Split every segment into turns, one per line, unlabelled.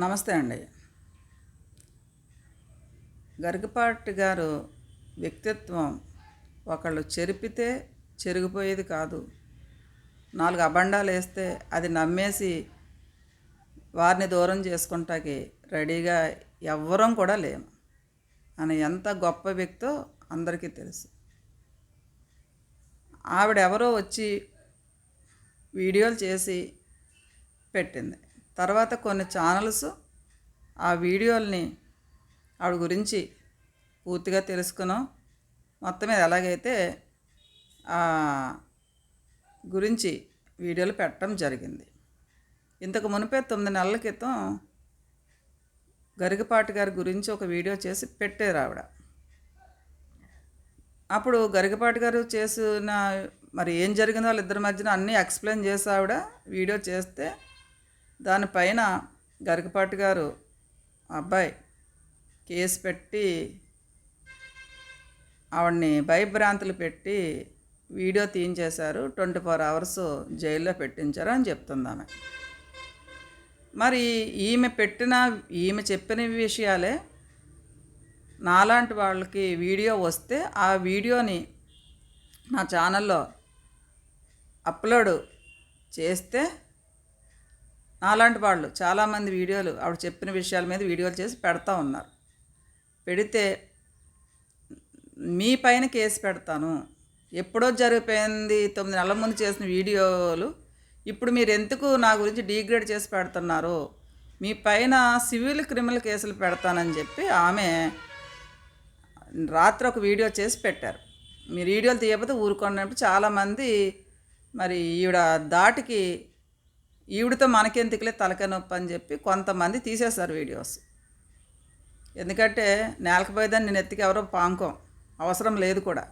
నమస్తే అండి. గరికపాటి గారు వ్యక్తిత్వం ఒకళ్ళు చెరిపితే చెరిగిపోయేది కాదు. నాలుగు అబండాలు వేస్తే అది నమ్మేసి వారిని దూరం చేసుకుంటాకి రెడీగా ఎవ్వరం కూడా లేము అని ఎంత గొప్ప వ్యక్తో అందరికీ తెలుసు. ఆవిడ ఎవరో వచ్చి వీడియోలు చేసి పెట్టింది. తర్వాత కొన్ని ఛానల్స్ ఆ వీడియోల్ని ఆవిడ గురించి పూర్తిగా తెలుసుకున్నాం. మొత్తం మీద ఎలాగైతే ఆ గురించి వీడియోలు పెట్టడం జరిగింది. ఇంతకు మునిపే తొమ్మిది నెలల క్రితం గరిగపాటి గారి గురించి ఒక వీడియో చేసి పెట్టారు ఆవిడ. అప్పుడు గరిగపాటి గారు చేసిన మరి ఏం జరిగిందో వాళ్ళిద్దరి మధ్యన అన్నీ ఎక్స్ప్లెయిన్ చేసి ఆవిడ వీడియో చేస్తే దానిపైన గరికపాటి గారు అబ్బాయి కేసు పెట్టి ఆవిడ్ని భయభ్రాంతులు పెట్టి వీడియో తీయించేశారు ట్వంటీ ఫోర్ అవర్స్ జైల్లో పెట్టించారు అని చెప్తుంది ఆమె. మరి ఈమె పెట్టిన ఈమె చెప్పిన విషయాలే నాలాంటి వాళ్ళకి వీడియో వస్తే ఆ వీడియోని నా ఛానల్లో అప్లోడ్ చేస్తే నాలాంటి వాళ్ళు చాలామంది వీడియోలు ఆవిడ చెప్పిన విషయాల మీద వీడియోలు చేసి పెడతా ఉన్నారు. పెడితే మీ పైన కేసు పెడతాను. ఎప్పుడో జరిగిపోయింది తొమ్మిది నెలల ముందు చేసిన వీడియోలు ఇప్పుడు మీరు ఎందుకు నా గురించి డీగ్రేడ్ చేసి పెడుతున్నారు? మీ పైన సివిల్ క్రిమినల్ కేసులు పెడతానని చెప్పి ఆమె రాత్రి ఒక వీడియో చేసి పెట్టారు. మీరు వీడియోలు తీయకపోతే ఊరుకోండి చాలామంది మరి ఈవిడ దాటికి ఈవిడితో మనకెందుకులే తలకాయ నొప్పి అని చెప్పి కొంతమంది తీసేశారు వీడియోస్. ఎందుకంటే నేలకపోయేదాన్ని నేను ఎత్తికి ఎవరో పాంకోం. అవసరం లేదు కూడా.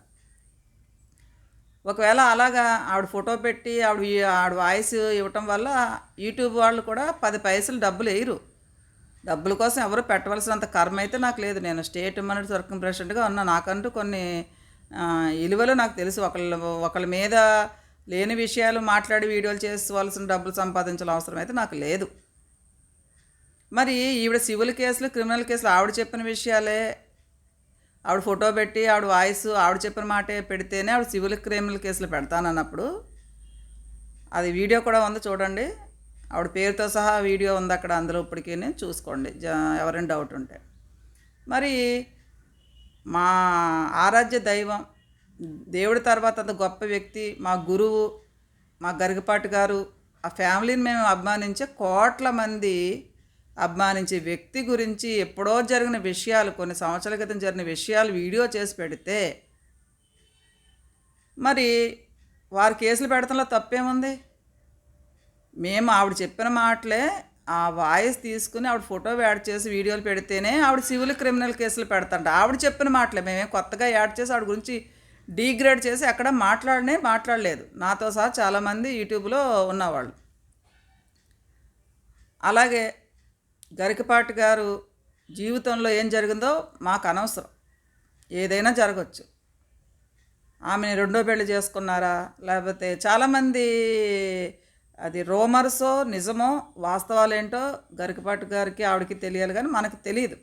ఒకవేళ అలాగా ఆవిడ ఫోటో పెట్టి ఆవిడ ఆవిడ వాయిస్ ఇవ్వటం వల్ల యూట్యూబ్ వాళ్ళు కూడా పది పైసలు డబ్బులు వేయరు. డబ్బుల కోసం ఎవరు పెట్టవలసినంత కర్మ అయితే నాకు లేదు. నేను స్టేట్ మినిట్స్ వర్కింగ్ ప్రెసిడెంట్గా ఉన్నా నాకంటూ కొన్ని విలువలు నాకు తెలుసు. ఒకళ్ళ ఒకళ్ళ మీద లేని విషయాలు మాట్లాడి వీడియోలు చేసుకోవాల్సిన డబ్బులు సంపాదించాల్సిన అవసరం అయితే నాకు లేదు. మరి ఈవిడ సివిల్ కేసులు క్రిమినల్ కేసులు ఆవిడ చెప్పిన విషయాలే. ఆవిడ ఫోటో పెట్టి ఆవిడ వాయిస్ ఆవిడ చెప్పిన మాటే పెడితేనే ఆవిడ సివిల్ క్రిమినల్ కేసులు పెడతానన్నప్పుడు అది వీడియో కూడా ఉంది చూడండి. ఆవిడ పేరుతో సహా వీడియో ఉంది అక్కడ అందులో ఇప్పటికీ చూసుకోండి. ఎవరైనా డౌట్ ఉంటే. మరి మా ఆరాధ్య దైవం దేవుడి తర్వాత అంత గొప్ప వ్యక్తి మా గురువు మా గరిగపాటి గారు ఆ ఫ్యామిలీని మేము అభిమానించే కోట్ల మంది అభిమానించే వ్యక్తి గురించి ఎప్పుడో జరిగిన విషయాలు కొన్ని సంవత్సరాల క్రితం జరిగిన విషయాలు వీడియో చేసి పెడితే మరి వారు కేసులు పెడతంలో తప్పేముంది? మేము ఆవిడ చెప్పిన మాటలే ఆ వాయిస్ తీసుకుని ఆవిడ ఫోటో యాడ్ చేసి వీడియోలు పెడితేనే ఆవిడ సివిల్ క్రిమినల్ కేసులు పెడతాంట. ఆవిడ చెప్పిన మాటలే మేమే కొత్తగా యాడ్ చేసి ఆవిడ గురించి డీగ్రేడ్ చేసి ఎక్కడ మాట్లాడనే మాట్లాడలేదు. నాతో సహా చాలామంది యూట్యూబ్లో ఉన్నవాళ్ళు. అలాగే గరికపాటి గారు జీవితంలో ఏం జరిగిందో మాకు అనవసరం. ఏదైనా జరగచ్చు. ఆమెని రెండో పెళ్ళి చేసుకున్నారా? లేకపోతే చాలామంది అది రోమర్సో నిజమో వాస్తవాలు ఏంటో గరికపాటి గారికి ఆవిడకి తెలియాలి కానీ మనకు తెలియదు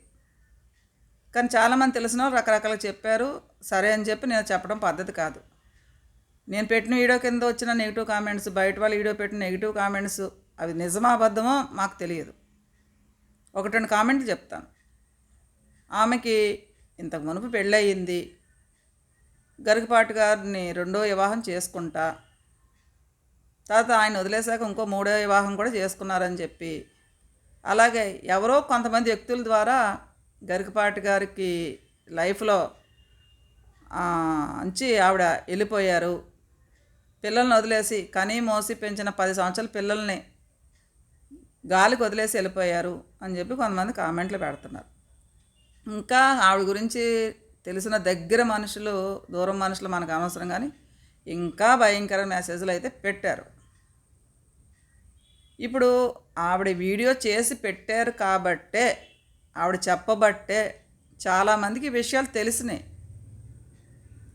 కానీ చాలామంది తెలిసిన వాళ్ళు రకరకాలు చెప్పారు సరే అని చెప్పి నేను చెప్పడం పద్ధతి కాదు. నేను పెట్టిన వీడియో కింద వచ్చిన నెగిటివ్ కామెంట్స్ బయట వాళ్ళు వీడియో పెట్టిన నెగిటివ్ కామెంట్స్ అవి నిజమా అబద్ధమో మాకు తెలియదు. ఒకటి రెండు కామెంట్లు చెప్తాను. ఆమెకి ఇంతకు మునుపు పెళ్ళయింది గరికపాటి గారిని రెండో వివాహం చేసుకుంటా తర్వాత ఆయన వదిలేశాక ఇంకో మూడో వివాహం కూడా చేసుకున్నారని చెప్పి అలాగే ఎవరో కొంతమంది వ్యక్తుల ద్వారా గరికపాటి గారికి లైఫ్లో ఆ, అంచి ఆవిడ వెళ్ళిపోయారు. పిల్లల్ని వదిలేసి కనీ మోసి పెంచిన పది సంవత్సరాల పిల్లల్ని గాలికి వదిలేసి వెళ్ళిపోయారు అని చెప్పి కొంతమంది కామెంట్లు పెడుతున్నారు. ఇంకా ఆవిడ గురించి తెలిసిన దగ్గర మనుషులు దూరం మనుషులు మనకు అనవసరం కానీ ఇంకా భయంకర మెసేజ్లు అయితే పెట్టారు. ఇప్పుడు ఆవిడ వీడియో చేసి పెట్టారు కాబట్టే ఆవిడ చెప్పబట్టే చాలామందికి విషయాలు తెలిసినాయి.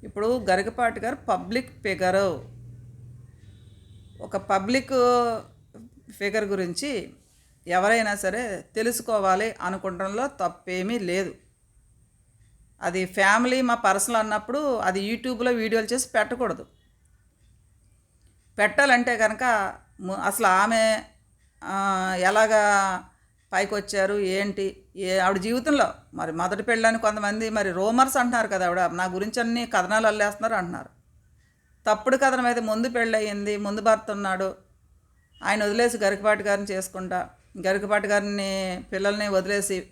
ఇప్పుడు గరికపాటి గారు పబ్లిక్ ఫిగర్. ఒక పబ్లిక్ ఫిగర్ గురించి ఎవరైనా సరే తెలుసుకోవాలి అనుకుంటంలో తప్పేమీ లేదు. అది ఫ్యామిలీ మా పర్సనల్ అన్నప్పుడు అది యూట్యూబ్లో వీడియోలు చేసి పెట్టకూడదు. పెట్టాలంటే కనుక అసలు ఆమె ఎలాగా పైకి వచ్చారు ఏంటి? ఏ ఆవిడ జీవితంలో మరి మొదటి పెళ్ళని కొంతమంది మరి రోమర్స్ అంటున్నారు కదా ఆవిడ. నా గురించి అన్ని కథనాలు అల్లేస్తున్నారు అంటున్నారు. తప్పుడు కథనం అయితే ముందు పెళ్ళయింది ముందు భర్త ఉన్నాడు. ఆయన వదిలేసి గరికపాటి గారిని చేసుకుంటా గరికపాటి గారిని పిల్లల్ని వదిలేసి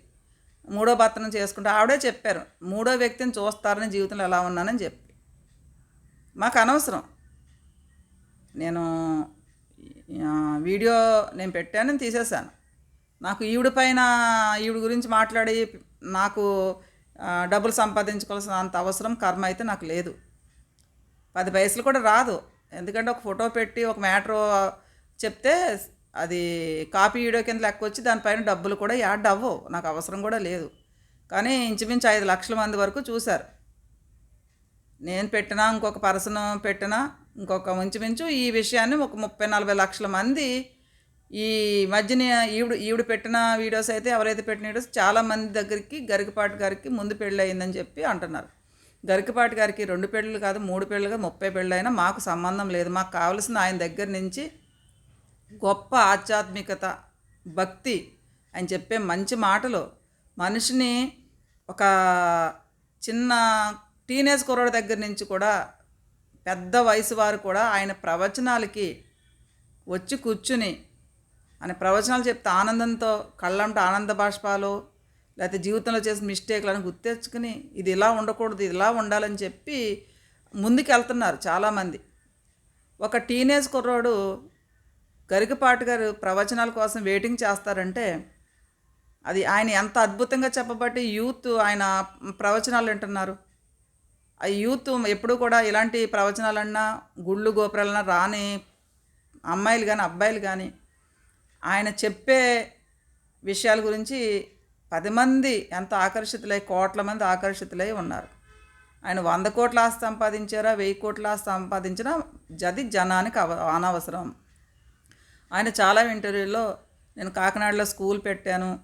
మూడో భర్తను చేసుకుంటా. ఆవిడే చెప్పారు మూడో వ్యక్తిని చూస్తారని జీవితంలో ఎలా ఉన్నానని చెప్పి. మాకు అనవసరం. నేను వీడియో నేను పెట్టాను తీసేశాను. నాకు ఈవిడ పైన ఈవిడ గురించి మాట్లాడి నాకు డబ్బులు సంపాదించుకోవాల్సిన అంత అవసరం కర్మ అయితే నాకు లేదు. పది పైసలు కూడా రాదు. ఎందుకంటే ఒక ఫోటో పెట్టి ఒక మ్యాటర్ చెప్తే అది కాపీ వీడియో కింద లెక్క వచ్చి దానిపైన డబ్బులు కూడా యాడ్ అవ్వవు. నాకు అవసరం కూడా లేదు. కానీ ఇంచుమించు ఐదు లక్షల మంది వరకు చూశారు. నేను పెట్టినా ఇంకొక పర్సన్ పెట్టినా ఇంకొక ఇంచుమించు ఈ విషయాన్ని ఒక ముప్పై నలభై లక్షల మంది ఈ మధ్యన ఈవిడ ఈవిడ పెట్టిన వీడియోస్ అయితే ఎవరైతే పెట్టిన వీడియోస్ చాలా మంది దగ్గరికి గరికపాటి గారికి ముందు పెళ్ళి అయిందని చెప్పి అంటున్నారు. గరికపాటి గారికి రెండు పెళ్ళలు కాదు మూడు పెళ్ళి కాదు ముప్పై పెళ్ళి అయినా మాకు సంబంధం లేదు. మాకు కావలసిన ఆయన దగ్గర నుంచి గొప్ప ఆధ్యాత్మికత భక్తి అని చెప్పే మంచి మాటలు మనిషిని ఒక చిన్న టీనేజ్ కుర్రోడి దగ్గర నుంచి కూడా పెద్ద వయసు వారు కూడా ఆయన ప్రవచనాలకి వచ్చి కూర్చుని అనే ప్రవచనాలు చెప్తే ఆనందంతో కళ్ళంట ఆనంద బాష్పాలు లేకపోతే జీవితంలో చేసిన మిస్టేక్లను గుర్తెచ్చుకుని ఇది ఇలా ఉండకూడదు ఇది ఇలా ఉండాలని చెప్పి ముందుకెళ్తున్నారు చాలామంది. ఒక టీనేజ్ కుర్రోడు గరికపాటి గారు ప్రవచనాల కోసం వెయిటింగ్ చేస్తారంటే అది ఆయన ఎంత అద్భుతంగా చెప్పబట్టి యూత్ ఆయన ప్రవచనాలు వింటున్నారు. ఆ యూత్ ఎప్పుడు కూడా ఇలాంటి ప్రవచనాలన్నా గుళ్ళు గోపురాలన్నా రాని అమ్మాయిలు కానీ అబ్బాయిలు కానీ ఆయన చెప్పే విషయాల గురించి పది మంది ఎంత ఆకర్షితులై కోట్ల మంది ఆకర్షితులై ఉన్నారు. ఆయన వంద కోట్ల ఆస్తి సంపాదించారా వెయ్యి కోట్ల ఆస్తి సంపాదించినా జది జనానికి అవ అనవసరం. ఆయన చాలా ఇంటర్వ్యూలో నేను కాకినాడలో స్కూల్ పెట్టాను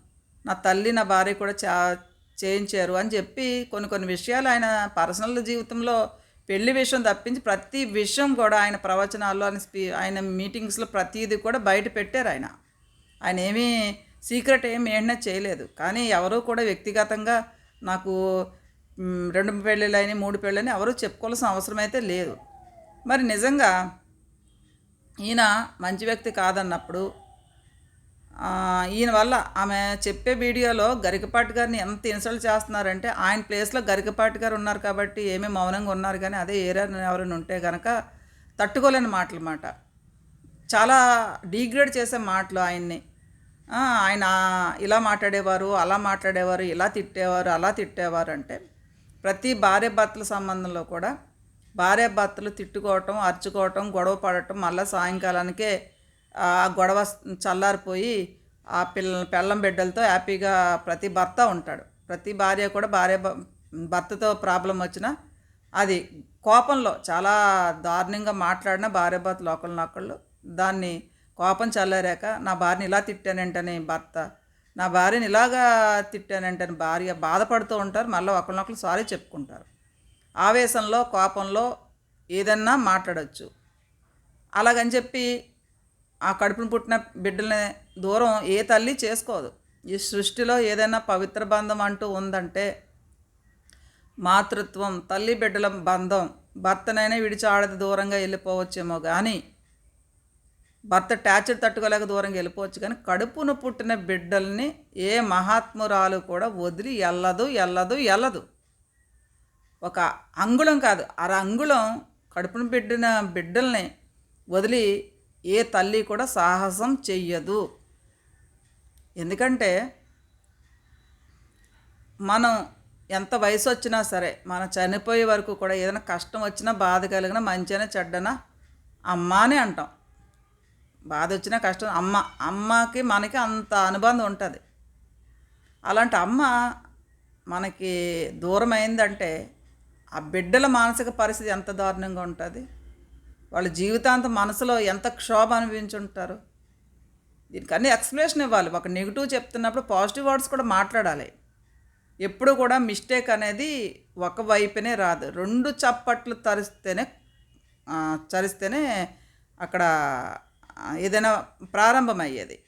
నా తల్లి నా భార్య కూడా చా చేయించారు అని చెప్పి కొన్ని కొన్ని విషయాలు ఆయన పర్సనల్ జీవితంలో పెళ్ళి విషయం తప్పించి ప్రతి విషయం కూడా ఆయన ప్రవచనాల్లో ఆయన స్పీ ఆయన మీటింగ్స్లో ప్రతిదీ కూడా బయట పెట్టారు ఆయన. ఆయన ఏమీ సీక్రెట్ ఏం ఏమైనా చేయలేదు. కానీ ఎవరూ కూడా వ్యక్తిగతంగా నాకు రెండు పెళ్ళిళ్ళని మూడు పెళ్ళని ఎవరూ చెప్పుకోవాల్సిన అవసరం అయితే లేదు. మరి నిజంగా ఈయన మంచి వ్యక్తి కాదన్నప్పుడు ఈయన వల్ల ఆమె చెప్పే వీడియోలో గరికపాటి గారిని ఎంత ఇన్సల్ట్ చేస్తున్నారంటే ఆయన ప్లేస్లో గరికపాటి గారు ఉన్నారు కాబట్టి ఏమీ మౌనంగా ఉన్నారు కానీ అదే ఏరియా ఎవరైనా ఉంటే కనుక తట్టుకోలేని మాటలు మాట. చాలా డీగ్రేడ్ చేసే మాటలు ఆయన్ని. ఆయన ఇలా మాట్లాడేవారు అలా మాట్లాడేవారు ఇలా తిట్టేవారు అలా తిట్టేవారు అంటే ప్రతి భార్య భర్తల సంబంధంలో కూడా భార్య భర్తలు తిట్టుకోవటం అరుచుకోవటం గొడవ పడటం మళ్ళీ సాయంకాలానికే ఆ గొడవ చల్లారిపోయి ఆ పిల్ల పెళ్ళం బిడ్డలతో హ్యాపీగా ప్రతి భర్త ఉంటాడు. ప్రతి భార్య కూడా భార్య భర్తతో ప్రాబ్లం వచ్చినా అది కోపంలో చాలా దారుణంగా మాట్లాడిన భార్య భర్తలు ఒకళ్ళనొకళ్ళు దాన్ని కోపం చల్లారాక నా భార్యని ఇలా తిట్టానంటని భర్త నా భార్యని ఇలాగా తిట్టానంటని భార్య బాధపడుతూ ఉంటారు మళ్ళీ ఒకరినొకరు సారీ చెప్పుకుంటారు. ఆవేశంలో కోపంలో ఏదన్నా మాట్లాడచ్చు. అలాగని చెప్పి ఆ కడుపును పుట్టిన బిడ్డల్ని దూరం ఏ తల్లి చేసుకోదు. ఈ సృష్టిలో ఏదైనా పవిత్ర బంధం అంటూ ఉందంటే మాతృత్వం తల్లి బిడ్డల బంధం భర్తనైనా విడిచి ఆడది దూరంగా వెళ్ళిపోవచ్చేమో కానీ భర్త టార్చర్ తట్టుకోలేక దూరంగా వెళ్ళిపోవచ్చు కానీ కడుపును పుట్టిన బిడ్డల్ని ఏ మహాత్మురాలు కూడా వదిలి ఎల్లదు ఎల్లదు ఎల్లదు ఒక అంగుళం కాదు. అర అంగుళం కడుపును బిడ్డిన బిడ్డల్ని వదిలి ఏ తల్లి కూడా సాహసం చెయ్యదు. ఎందుకంటే మనం ఎంత వయసు వచ్చినా సరే మనం చనిపోయే వరకు కూడా ఏదైనా కష్టం వచ్చినా బాధ కలిగినా మంచినా చెడ్డనా అమ్మ అని అంటాం. బాధ వచ్చినా కష్టం. అమ్మ అమ్మకి మనకి అంత అనుబంధం ఉంటుంది. అలాంటి అమ్మ మనకి దూరం అయిందంటే ఆ బిడ్డల మానసిక పరిస్థితి ఎంత దారుణంగా ఉంటుంది. వాళ్ళ జీవితాంతం మనసులో ఎంత క్షోభ అనుభవించుంటారు. దీనికి అన్ని ఎక్స్ప్లెనేషన్ ఇవ్వాలి. ఒక నెగిటివ్ చెప్తున్నప్పుడు పాజిటివ్ వర్డ్స్ కూడా మాట్లాడాలి. ఎప్పుడు కూడా మిస్టేక్ అనేది ఒక వైపునే రాదు. రెండు చప్పట్లు తరిస్తేనే చరిస్తేనే అక్కడ ఏదైనా ప్రారంభమయ్యేది.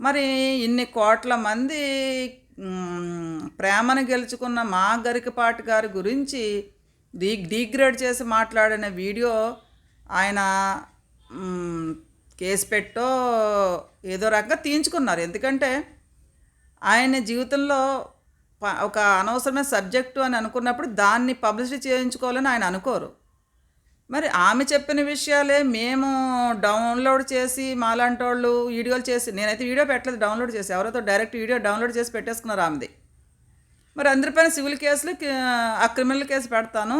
మరి ఇన్ని కోట్ల మంది ప్రేమను గెలుచుకున్న మా గరికపాటి గారి గురించి డీ డీగ్రేడ్ చేసి మాట్లాడిన వీడియో ఆయన కేసు పెట్టో ఏదో రకంగా తీయించుకున్నారు. ఎందుకంటే ఆయన జీవితంలో ఒక అనవసరమైన సబ్జెక్టు అని అనుకున్నప్పుడు దాన్ని పబ్లిసిటీ చేయించుకోవాలని ఆయన అనుకోరు. మరి ఆమె చెప్పిన విషయాలే మేము డౌన్లోడ్ చేసి మాలాంటి వాళ్ళు వీడియోలు చేసి నేనైతే వీడియో పెట్టలేదు డౌన్లోడ్ చేసి. ఎవరితో డైరెక్ట్ వీడియో డౌన్లోడ్ చేసి పెట్టేసుకున్నారు ఆమెది. మరి అందరిపైన సివిల్ కేసులు ఆ క్రిమినల్ కేసు పెడతాను.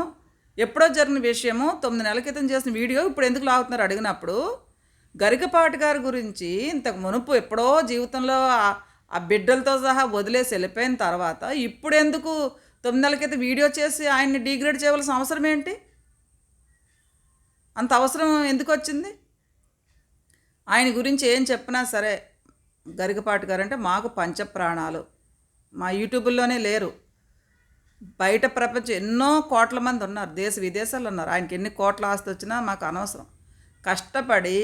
ఎప్పుడో జరిగిన విషయము తొమ్మిది నెలల క్రితం చేసిన వీడియో ఇప్పుడు ఎందుకు లాగుతున్నారు అడిగినప్పుడు గరికపాటి గారి గురించి ఇంతకు మునుపు ఎప్పుడో జీవితంలో ఆ- ఆ బిడ్డలతో సహా వదిలేసి వెళ్ళిపోయిన తర్వాత ఇప్పుడు ఎందుకు తొమ్మిది నెలల క్రితం వీడియో చేసి ఆయన్ని డిగ్రేడ్ చేయవలసిన అవసరం ఏంటి? అంత అవసరం ఎందుకు వచ్చింది ఆయన గురించి ఏం చెప్పినా సరే గరికపాటి గారు అంటే మాకు పంచప్రాణాలు. మా యూట్యూబ్లోనే లేరు. బయట ప్రపంచం ఎన్నో కోట్ల మంది ఉన్నారు. దేశ విదేశాల్లో ఉన్నారు. ఆయనకి ఎన్ని కోట్ల ఆస్తి వచ్చినా మాకు అనవసరం. కష్టపడి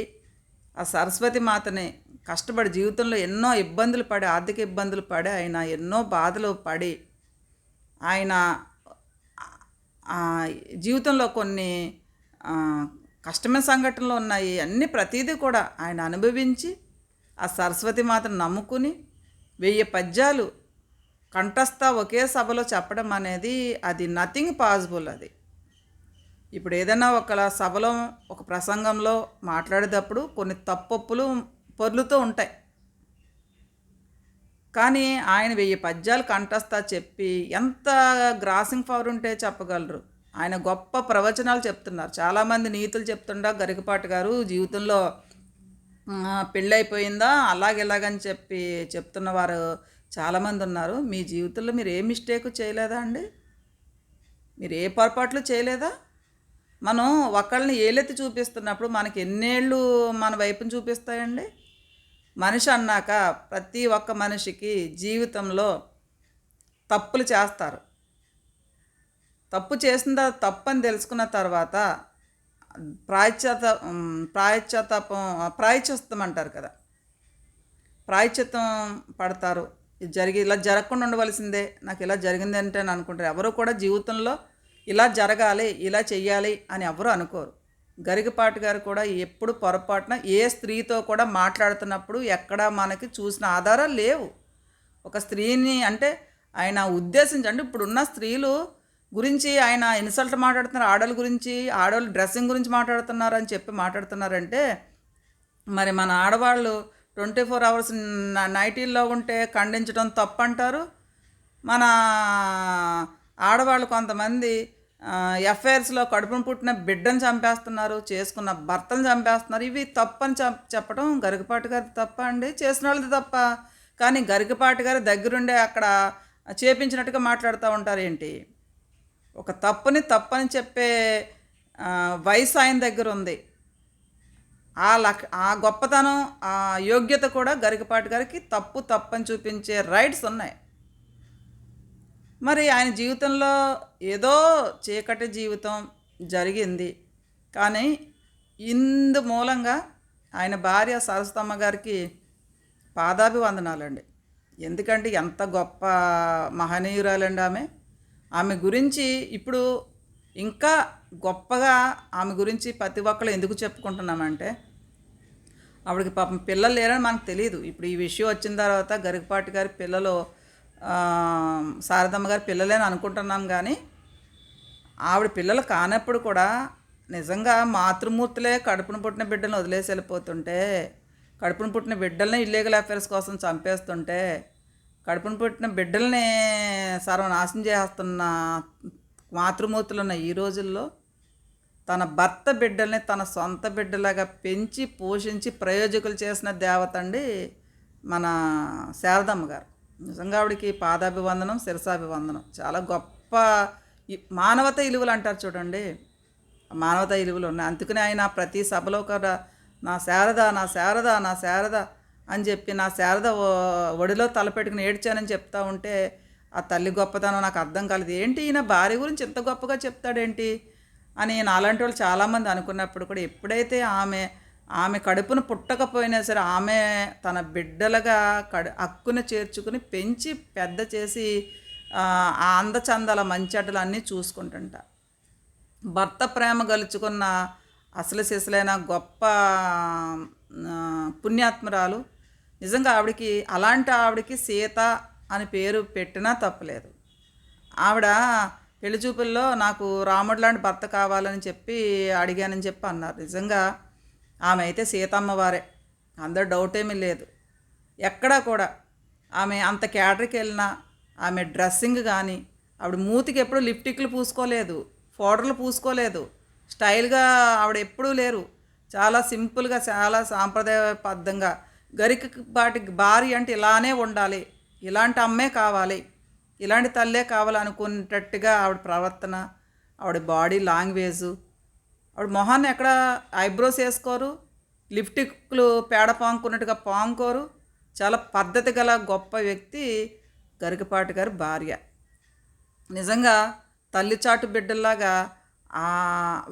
ఆ సరస్వతి మాతని కష్టపడి జీవితంలో ఎన్నో ఇబ్బందులు పడి ఆర్థిక ఇబ్బందులు పడి ఆయన ఎన్నో బాధలు పడి ఆయన జీవితంలో కొన్ని కష్టమైన సంఘటనలు ఉన్నాయి అన్ని ప్రతీదీ కూడా ఆయన అనుభవించి ఆ సరస్వతి మాతను నమ్ముకుని వెయ్యి పద్యాలు కంఠస్థ ఒకే సభలో చెప్పడం అనేది అది నథింగ్ పాసిబుల్ అది. ఇప్పుడు ఏదైనా ఒక సభలో ఒక ప్రసంగంలో మాట్లాడేటప్పుడు కొన్ని తప్పప్పులు పొర్లుతూ ఉంటాయి. కానీ ఆయన వెయ్యి పద్యాలు కంఠస్థ చెప్పి ఎంత గ్రాసింగ్ పవర్ ఉంటే చెప్పగలరు? ఆయన గొప్ప ప్రవచనాలు చెప్తున్నారు. చాలామంది నీతులు చెప్తుండా గరికపాటి గారు జీవితంలో పెళ్ళైపోయిందా అలాగ ఇలాగని చెప్పి చెప్తున్న వారు చాలామంది ఉన్నారు. మీ జీవితంలో మీరు ఏ మిస్టేక్ చేయలేదా అండి? మీరు ఏ పొరపాట్లు చేయలేదా? మనం ఒకళ్ళని ఏలెత్తి చూపిస్తున్నప్పుడు మనకి ఎన్నేళ్ళు మన వైపుని చూపిస్తాయండి? మనిషి అన్నాక ప్రతి ఒక్క మనిషికి జీవితంలో తప్పులు చేస్తారు. తప్పు చేసిందా తప్పు అని తెలుసుకున్న తర్వాత ప్రాయశ్చాత ప్రాయశ్చాతాపం ప్రాయశ్చిత్తం అంటారు కదా. ప్రాయశ్చిత్తం పడతారు. ఇది జరిగి ఇలా జరగకుండా ఉండవలసిందే. నాకు ఇలా జరిగింది అంటే అని అనుకుంటారు. ఎవరు కూడా జీవితంలో ఇలా జరగాలి ఇలా చెయ్యాలి అని ఎవరు అనుకోరు. గరికపాటి గారు కూడా ఎప్పుడు పొరపాటున ఏ స్త్రీతో కూడా మాట్లాడుతున్నప్పుడు ఎక్కడ మనకి చూసిన ఆధారాలు లేవు. ఒక స్త్రీని అంటే ఆయన ఉద్దేశించి అంటే ఇప్పుడున్న స్త్రీలు గురించి ఆయన ఇన్సల్ట్ మాట్లాడుతున్నారు ఆడవాళ్ళ గురించి ఆడవాళ్ళు డ్రెస్సింగ్ గురించి మాట్లాడుతున్నారు అని చెప్పి మాట్లాడుతున్నారంటే మరి మన ఆడవాళ్ళు ట్వంటీ ఫోర్ అవర్స్ నైటీల్లో ఉంటే ఖండించడం తప్పు అంటారు మన ఆడవాళ్ళు కొంతమంది ఎఫ్ఐఆర్స్లో కడుపును పుట్టిన బిడ్డను చంపేస్తున్నారు చేసుకున్న భర్తను చంపేస్తున్నారు ఇవి తప్పని చెప్ చెప్పడం గరికపాటి గారి తప్ప అండి చేసిన వాళ్ళది తప్ప. కానీ గరికపాటి గారి దగ్గరుండే అక్కడ చేపించినట్టుగా మాట్లాడుతూ ఉంటారు ఏంటి ఒక తప్పుని తప్పని చెప్పే వయసు ఆయన దగ్గర ఉంది. ఆ లక్ ఆ గొప్పతనం ఆ యోగ్యత కూడా గరికపాటి గారికి తప్పు తప్పని చూపించే రైట్స్ ఉన్నాయి. మరి ఆయన జీవితంలో ఏదో చీకటి జీవితం జరిగింది. కానీ ఇందు మూలంగా ఆయన భార్య సరస్వతమ్మ గారికి పాదాభివందనాలండి. ఎందుకంటే ఎంత గొప్ప మహనీయురాలండి ఆమె. ఆమె గురించి ఇప్పుడు ఇంకా గొప్పగా ఆమె గురించి ప్రతి ఒక్కరు ఎందుకు చెప్పుకుంటున్నామంటే ఆవిడకి పాపం పిల్లలు లేరని మనకు తెలియదు ఇప్పుడు ఈ విషయం వచ్చిన తర్వాత గరికపాటి గారి పిల్లలు శారదమ్మ గారి పిల్లలేని అనుకుంటున్నాం కానీ ఆవిడ పిల్లలు కానప్పుడు కూడా నిజంగా మాతృమూర్తులే కడుపున పుట్టిన బిడ్డలను వదిలేసి వెళ్ళిపోతుంటే కడుపున పుట్టిన బిడ్డల్ని ఇల్లీగల్ అఫైర్స్ కోసం చంపేస్తుంటే కడుపున పుట్టిన బిడ్డల్ని సర్వనాశనం చేస్తున్న మాతృమూర్తులు ఉన్న ఈ రోజుల్లో తన భర్త బిడ్డల్ని తన సొంత బిడ్డలాగా పెంచి పోషించి ప్రయోజకులు చేసిన దేవత అండి మన శారదమ్మ గారు. నిజంగా ఆవిడకి పాదాభివందనం శిరసాభివందనం. చాలా గొప్ప మానవత ఇలువలు అంటారు చూడండి. మానవత ఇలువలు ఉన్నాయి. అందుకనే ఆయన ప్రతి సభలో కూడా నా శారద నా శారద నా శారద అని చెప్పి నా శారద ఒడిలో తలపెట్టుకుని ఏడ్చానని చెప్తా ఉంటే ఆ తల్లి గొప్పతనం నాకు అర్థం కాలేదు. ఏంటి ఈయన భార్య గురించి ఇంత గొప్పగా చెప్తాడేంటి? అని నాలాంటి వాళ్ళు చాలామంది అనుకున్నప్పుడు కూడా ఎప్పుడైతే ఆమె ఆమె కడుపును పుట్టకపోయినా సరే ఆమె తన బిడ్డలుగా కడు హక్కును చేర్చుకుని పెంచి పెద్ద చేసి ఆ అందచందాల మంచటలు అన్నీ చూసుకుంటుంట. భర్త ప్రేమ గలుచుకున్న అసలు సిసలైన గొప్ప పుణ్యాత్మరాలు నిజంగా ఆవిడకి అలాంటి ఆవిడకి సీత అని పేరు పెట్టినా తప్పలేదు. ఆవిడ పెళ్ళి చూపుల్లో నాకు రాముడు లాంటి భర్త కావాలని చెప్పి అడిగానని చెప్పి అన్నారు. నిజంగా ఆమె అయితే సీతమ్మవారే అందరు డౌట్ ఏమీ లేదు. ఎక్కడా కూడా ఆమె అంత క్యాటరీకి వెళ్ళినా ఆమె డ్రెస్సింగ్ కానీ ఆవిడ మూతికి ఎప్పుడు లిప్టిక్లు పూసుకోలేదు పౌడర్లు పూసుకోలేదు. స్టైల్గా ఆవిడ ఎప్పుడూ లేరు. చాలా సింపుల్గా చాలా సాంప్రదాయబద్ధంగా గరికి బాటి భార్య అంటే ఇలానే ఉండాలి. ఇలాంటి అమ్మే కావాలి. ఇలాంటి తల్లే కావాలనుకునేటట్టుగా ఆవిడ ప్రవర్తన ఆవిడ బాడీ లాంగ్వేజు ఆవిడ మొహాన్ని ఎక్కడ ఐబ్రోస్ వేసుకోరు లిప్టిక్లు పేడ పాంకున్నట్టుగా పాముకోరు చాలా పద్ధతి గల గొప్ప వ్యక్తి గరికపాటి గారి భార్య. నిజంగా తల్లి చాటు బిడ్డల్లాగా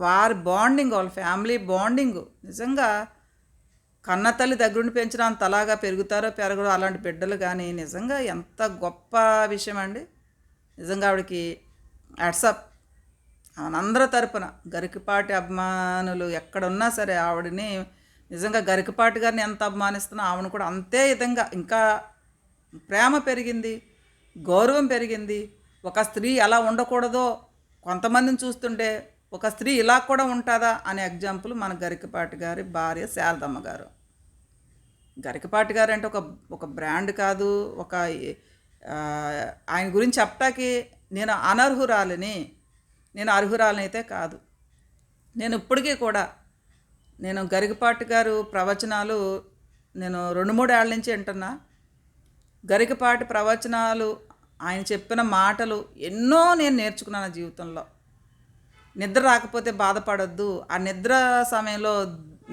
వారి బాండింగ్ వాళ్ళ ఫ్యామిలీ బాండింగ్ నిజంగా కన్నతల్లి దగ్గరుండి పెంచిన అంతలాగా పెరుగుతారో పెరగడో అలాంటి బిడ్డలు కానీ నిజంగా ఎంత గొప్ప విషయం అండి. నిజంగా ఆవిడకి వాట్సప్ అందరి తరపున గరికపాటి అభిమానులు ఎక్కడున్నా సరే ఆవిడని నిజంగా గరికపాటి గారిని ఎంత అభిమానిస్తున్నా ఆవిడని కూడా అంతే విధంగా ఇంకా ప్రేమ పెరిగింది గౌరవం పెరిగింది. ఒక స్త్రీ ఎలా ఉండకూడదో కొంతమందిని చూస్తుంటే ఒక స్త్రీ ఇలా కూడా ఉంటుందా అనే ఎగ్జాంపుల్ మన గరికపాటి గారి భార్య శారదమ్మ గారు. గరికపాటి గారు అంటే ఒక ఒక బ్రాండ్ కాదు ఒక ఆయన గురించి చెప్పటానికి నేను అనర్హురాలిని నేను అర్హురాలని అయితే కాదు. నేను ఇప్పటికీ కూడా నేను గరికపాటి గారు ప్రవచనాలు నేను రెండు మూడు ఏళ్ళ నుంచి వింటున్నా. గరికపాటి ప్రవచనాలు ఆయన చెప్పిన మాటలు ఎన్నో నేను నేర్చుకున్నాను జీవితంలో. నిద్ర రాకపోతే బాధపడొద్దు. ఆ నిద్ర సమయంలో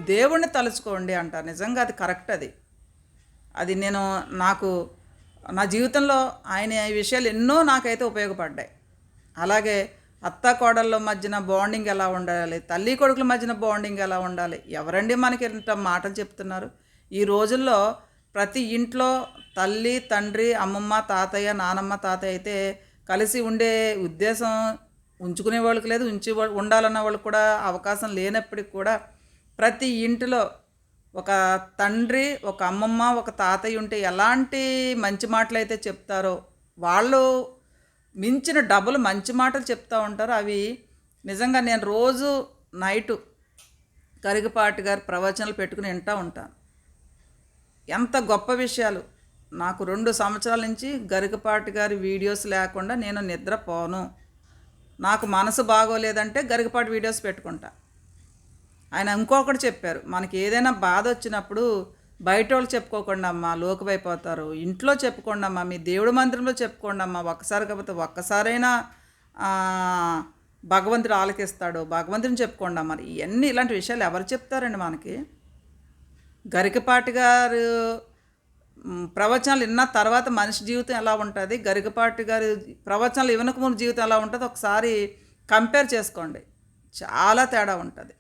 దేవుణ్ణి తలుచుకోండి అంట. నిజంగా అది కరెక్ట్ అది. అది నేను నాకు నా జీవితంలో ఆయన ఈ విషయాలు ఎన్నో నాకైతే ఉపయోగపడ్డాయి. అలాగే అత్త కోడళ్ళ మధ్యన బాండింగ్ ఎలా ఉండాలి తల్లి కొడుకుల మధ్యన బాండింగ్ ఎలా ఉండాలి ఎవరండి మనకి ఇంత మాటలు చెప్తున్నారు? ఈ రోజుల్లో ప్రతి ఇంట్లో తల్లి తండ్రి అమ్మమ్మ తాతయ్య నానమ్మ తాతయ్య అయితే కలిసి ఉండే ఉద్దేశం ఉంచుకునే వాళ్ళకి లేదు ఉంచి ఉండాలన్న వాళ్ళకి కూడా అవకాశం లేనప్పటికి కూడా ప్రతి ఇంటిలో ఒక తండ్రి ఒక అమ్మమ్మ ఒక తాతయ్య ఉంటే ఎలాంటి మంచి మాటలు అయితే చెప్తారో వాళ్ళు మించిన డబ్బులు మంచి మాటలు చెప్తూ ఉంటారు అవి నిజంగా నేను రోజు నైటు కరిగిపాటి గారి ప్రవచనాలు పెట్టుకుని వింటూ ఉంటాను. ఎంత గొప్ప విషయాలు. నాకు రెండు సంవత్సరాల నుంచి గరికపాటి గారి వీడియోస్ లేకుండా నేను నిద్రపోను. నాకు మనసు బాగోలేదంటే గరికపాటి వీడియోస్ పెట్టుకుంటా. ఆయన ఇంకొకటి చెప్పారు మనకి ఏదైనా బాధ వచ్చినప్పుడు బయట వాళ్ళు చెప్పుకోకుండా అమ్మా లోకమైపోతారు ఇంట్లో చెప్పుకోండి అమ్మా మీ దేవుడి మందిరంలో చెప్పుకోండి అమ్మా. ఒక్కసారి కాకపోతే ఒక్కసారైనా భగవంతుడు ఆలకిస్తాడు. భగవంతుని చెప్పుకోండి అమ్మా. ఇవన్నీ ఇలాంటి విషయాలు ఎవరు చెప్తారండి మనకి? గరికపాటి గారు ప్రవచనాలు విన్న తర్వాత మనిషి జీవితం ఎలా ఉంటుంది? గరికపాటి గారి ప్రవచనాలు ఇవనకు ముందు జీవితం ఎలా ఉంటుందో? ఒకసారి కంపేర్ చేసుకోండి. చాలా తేడా ఉంటుంది.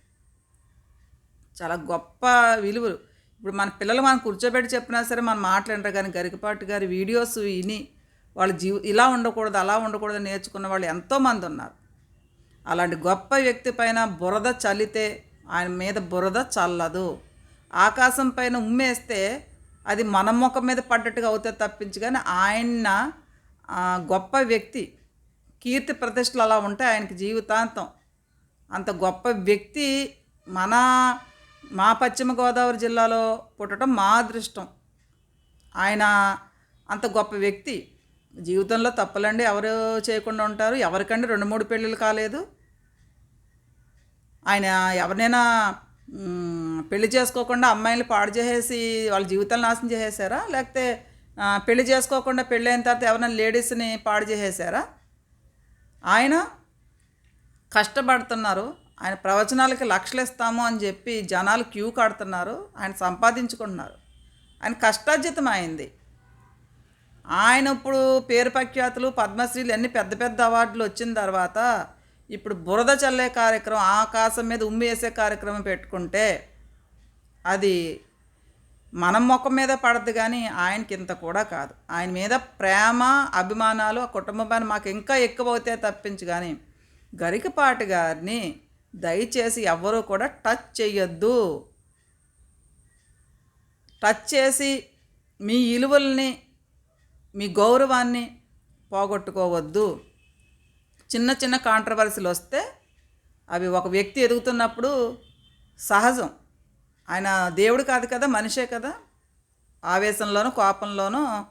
చాలా గొప్ప విలువలు. ఇప్పుడు మన పిల్లలు మనం కూర్చోబెట్టి చెప్పినా సరే మనం మాట్లాడరు కానీ గరికపాటి గారి వీడియోస్ విని వాళ్ళ జీవ ఇలా ఉండకూడదు అలా ఉండకూడదు నేర్చుకున్న వాళ్ళు ఎంతోమంది ఉన్నారు. అలాంటి గొప్ప వ్యక్తి పైన బురద చల్లితే ఆయన మీద బురద చల్లదు. ఆకాశం పైన ఉమ్మేస్తే అది మన ముఖం మీద పడ్డట్టుగా అవుతుంది తప్పించి కానీ ఆయన గొప్ప వ్యక్తి కీర్తి ప్రతిష్టలు అలా ఉంటాయి ఆయనకి జీవితాంతం అంత గొప్ప వ్యక్తి మన మా పశ్చిమ గోదావరి జిల్లాలో పుట్టడం మా అదృష్టం. ఆయన అంత గొప్ప వ్యక్తి. జీవితంలో తప్పలండి ఎవరు చేయకుండా ఉంటారు. ఎవరికండి రెండు మూడు పెళ్ళిళ్ళు కాలేదు. ఆయన ఎవరినైనా పెళ్ళి చేసుకోకుండా అమ్మాయిలు పాడు చేసేసి వాళ్ళ జీవితాలు నాశనం చేసేసారా? లేకపోతే పెళ్ళి చేసుకోకుండా పెళ్ళైన తర్వాత ఎవరైనా లేడీస్ని పాడు చేసేసారా? ఆయన కష్టపడుతున్నారు. ఆయన ప్రవచనాలకి లక్షలు ఇస్తాము అని చెప్పి జనాలు క్యూ కడుతున్నారు. ఆయన సంపాదించుకుంటున్నారు. ఆయన కష్టార్జితం అయింది. ఆయన ఇప్పుడు పేరు ప్రఖ్యాతులు పద్మశ్రీలు అన్ని పెద్ద పెద్ద అవార్డులు వచ్చిన తర్వాత ఇప్పుడు బురద చల్లే కార్యక్రమం ఆకాశం మీద ఉమ్మి వేసే కార్యక్రమం పెట్టుకుంటే అది మన ముఖం మీద పడద్దు కానీ ఆయనకి ఇంత కూడా కాదు. ఆయన మీద ప్రేమ అభిమానాలు ఆ కుటుంబ పైన మాకు ఇంకా ఎక్కువ అవుతే తప్పించు కానీ గరికపాటి గారిని దయచేసి ఎవ్వరూ కూడా టచ్ చేయొద్దు టచ్ చేసి మీ ఇలువల్ని మీ గౌరవాన్ని పోగొట్టుకోవద్దు. చిన్న చిన్న కాంట్రవర్సీలు వస్తే అవి ఒక వ్యక్తి ఎదుగుతున్నప్పుడు సహజం. ఆయన దేవుడు కాదు కదా మనిషే కదా. ఆవేశంలోనూ కోపంలోనూ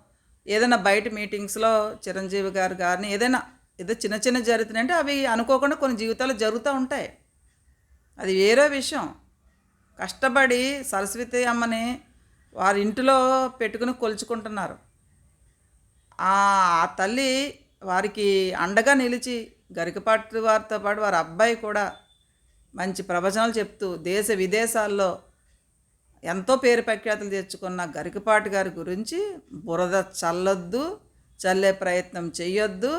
ఏదైనా బయట మీటింగ్స్లో చిరంజీవి గారు గారిని ఏదైనా ఏదో చిన్న చిన్న జరుగుతున్నాయంటే అవి అనుకోకుండా కొన్ని జీవితాలు జరుగుతూ ఉంటాయి. అది వేరే విషయం. కష్టపడి సరస్వతి అమ్మని వారి ఇంటిలో పెట్టుకుని కొలుచుకుంటున్నారు. ఆ ఆ తల్లి వారికి అండగా నిలిచి గరికపాటి వారితో పాటు వారి అబ్బాయి కూడా మంచి ప్రవచనాలు చెప్తూ దేశ విదేశాల్లో ఎంతో పేరు ప్రఖ్యాతులు తెచ్చుకున్న గరికపాటి గారి గురించి బురద చల్లొద్దు చల్లే ప్రయత్నం చేయొద్దు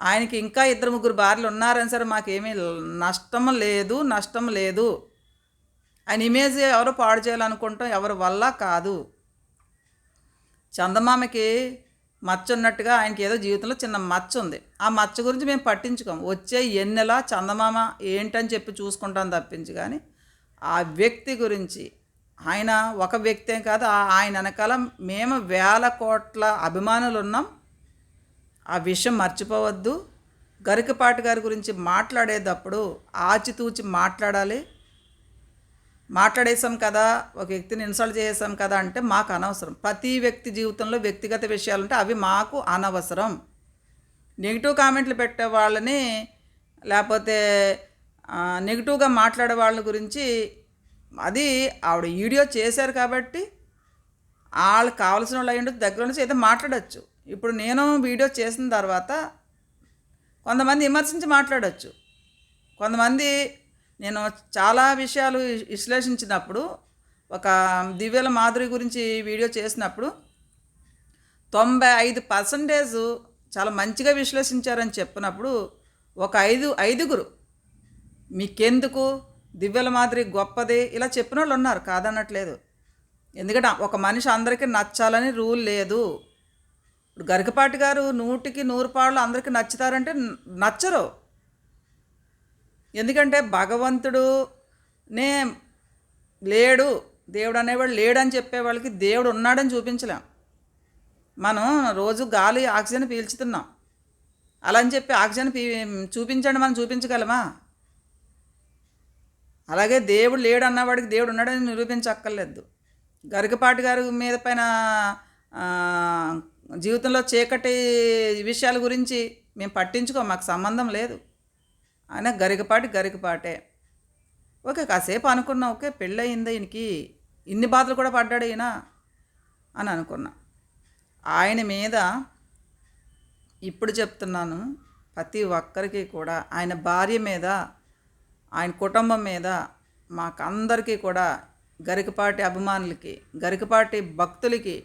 ఆయనకి ఇంకా ఇద్దరు ముగ్గురు భార్యలు ఉన్నారని సరే మాకేమీ నష్టం లేదు నష్టం లేదు. ఆయన ఇమేజ్ ఎవరు పాడు చేయాలనుకుంటాం ఎవరి వల్ల కాదు. చందమామకి మచ్చ ఉన్నట్టుగా ఆయనకి ఏదో జీవితంలో చిన్న మచ్చ ఉంది. ఆ మచ్చ గురించి మేము పట్టించుకోం వచ్చే ఎన్నెలా చందమామ ఏంటని చెప్పి చూసుకుంటాం తప్పించి కానీ ఆ వ్యక్తి గురించి ఆయన ఒక వ్యక్తే కాదు ఆయన వెనకాల మేము వేల కోట్ల అభిమానులు ఉన్నాం. ఆ విషయం మర్చిపోవద్దు. గరికపాటి గారి గురించి మాట్లాడేటప్పుడు ఆచితూచి మాట్లాడాలి. మాట్లాడేసాం కదా ఒక వ్యక్తిని ఇన్సల్ట్ చేసాం కదా అంటే మాకు అనవసరం. ప్రతి వ్యక్తి జీవితంలో వ్యక్తిగత విషయాలు ఉంటే అవి మాకు అనవసరం. నెగిటివ్ కామెంట్లు పెట్టే వాళ్ళని లేకపోతే నెగిటివ్గా మాట్లాడే వాళ్ళ గురించి అది ఆవిడ వీడియో చేశారు కాబట్టి వాళ్ళకి కావాల్సిన వాళ్ళు అయ్యి దగ్గర నుంచి అయితే మాట్లాడచ్చు. ఇప్పుడు నేను వీడియో చేసిన తర్వాత కొంతమంది విమర్శించి మాట్లాడచ్చు. కొంతమంది నేను చాలా విషయాలు విశ్లేషించినప్పుడు ఒక దివ్యల మాధురి గురించి వీడియో చేసినప్పుడు తొంభై ఐదు పర్సంటేజ్ చాలా మంచిగా విశ్లేషించారని చెప్పినప్పుడు ఒక ఐదు ఐదుగురు మీకెందుకు? దివ్యల మాదిరి గొప్పది? ఇలా చెప్పిన వాళ్ళు ఉన్నారు కాదనట్లేదు. ఎందుకంటే ఒక మనిషి అందరికీ నచ్చాలని రూల్ లేదు. ఇప్పుడు గరికపాటి గారు నూటికి నూరు పాళ్ళు అందరికీ నచ్చుతారంటే నచ్చరు. ఎందుకంటే భగవంతుడు నే లేడు దేవుడు అనేవాడు లేడని చెప్పే వాళ్ళకి దేవుడు ఉన్నాడని చూపించలేం. మనం రోజు గాలి ఆక్సిజన్ పీల్చుతున్నాం. అలా అని చెప్పి ఆక్సిజన్ పీ చూపించండి మనం చూపించగలమా? అలాగే దేవుడు లేడు అన్నవాడికి దేవుడు ఉన్నాడని నిరూపించక్కర్లేదు. గరికపాటి గారి మీద పైన జీవితంలో చీకటి విషయాల గురించి మేము పట్టించుకో మాకు సంబంధం లేదు. ఆయన గరికపాటి గరికపాటే. ఓకే కాసేపు అనుకున్నా ఓకే పెళ్ళయింది ఈయనకి ఇన్ని బాధలు కూడా పడ్డాడు ఈయన అని అనుకున్నా. ఆయన మీద ఇప్పుడు చెప్తున్నాను ప్రతి ఒక్కరికి కూడా ఆయన భార్య మీద ఆయన కుటుంబం మీద మాకందరికీ కూడా గరికపాటి అభిమానులకి గరికపాటి భక్తులకి